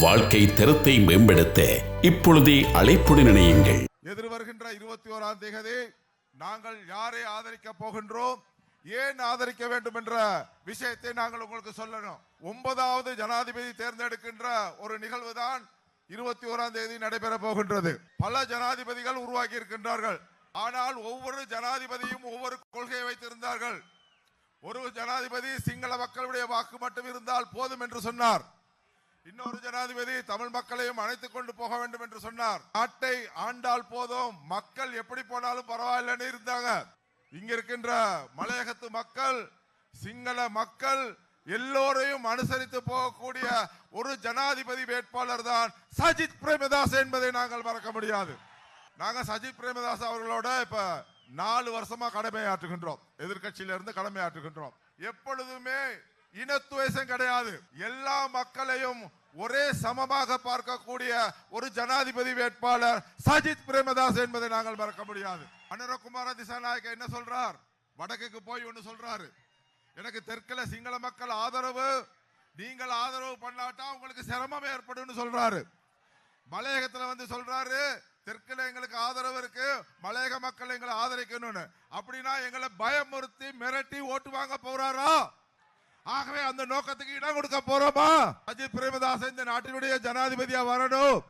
வாழ்க்கை தரத்தை மேம்படுத்த இப்பொழுதே அழைப்புடன் இணையுங்கள். எதிர்வருகின்ற இருபத்தி ஓராம் தேதி நாங்கள் யாரை ஆதரிக்க போகின்றோம்? ஏன் ஆதரிக்க வேண்டும் என்ற விஷயத்தை நாங்கள் உங்களுக்கு சொல்லணும். ஒன்பதாவது ஜனாதிபதி தேர்ந்தெடுக்கின்ற ஒரு நிகழ்வு தான் இருபத்தி ஓராம் தேதி நடைபெற போகின்றது. பல ஜனாதிபதிகள் உருவாக்கி இருக்கின்றார்கள். ஆனால் ஒவ்வொரு ஜனாதிபதியும் ஒவ்வொரு கொள்கையை வைத்திருந்தார்கள். ஒரு ஜனாதிபதி சிங்கள மக்களுடைய வாக்கு மட்டும் இருந்தால் போதும் என்று சொன்னார். இன்னொரு ஜனாதிபதி தமிழ் மக்களையும் அழைத்துக் கொண்டு போக வேண்டும் என்று சொன்னார். நாட்டை ஆண்டால் போதும். மக்கள் எப்படி போனாலும் பரவாயில்லைன்னு இருந்தாங்க. இங்க இருக்கின்ற மலையகத்து மக்கள் சிங்கள மக்கள் எல்லோரையும் அனுசரித்து போகக்கூடிய ஒரு ஜனாதிபதி வேட்பாளர் தான் சஜித் பிரேமதாஸ் என்பதை நாங்கள் மறக்க முடியாது. நாங்க சஜித் பிரேமதாஸ் அவர்களோட இப்ப நாலு வருஷமா கடமையாற்றுகின்றோம். எதிர்க்கட்சியில இருந்து கடமையாற்றுகின்றோம். எப்பொழுதுமே இனத்துவேசம் கிடையாது. எல்லா மக்களையும் ஒரே சமமாக பார்க்கக்கூடிய ஒரு ஜனாதிபதி வேட்பாளர் சஜித் பிரேமதாஸ் என்பதை நாங்கள் மறக்க முடியாது. அனுரகுமார திசாநாயக்க என்ன சொல்றார்? வடக்குக்கு போய் ஒன்று சொல்றாரு. எனக்கு தெற்குல சிங்கள மக்கள் ஆதரவு நீங்கள் ஆதரவு பண்ணாட்டா உங்களுக்கு சிரமம் ஏற்படும் சொல்றாரு. மலையகத்துல வந்து சொல்றாரு தெற்குல எங்களுக்கு ஆதரவு இருக்கு மலையக மக்கள் எங்களை ஆதரிக்கணும்னு. அப்படின்னா எங்களை பயமுறுத்தி மிரட்டி ஓட்டு வாங்க போறாரா? ஆகவே அந்த நோக்கத்துக்கு இடம் கொடுக்க போறோமா? அஜித் பிரேமதாசன் இந்த நாட்டினுடைய ஜனாதிபதியா வரணும்.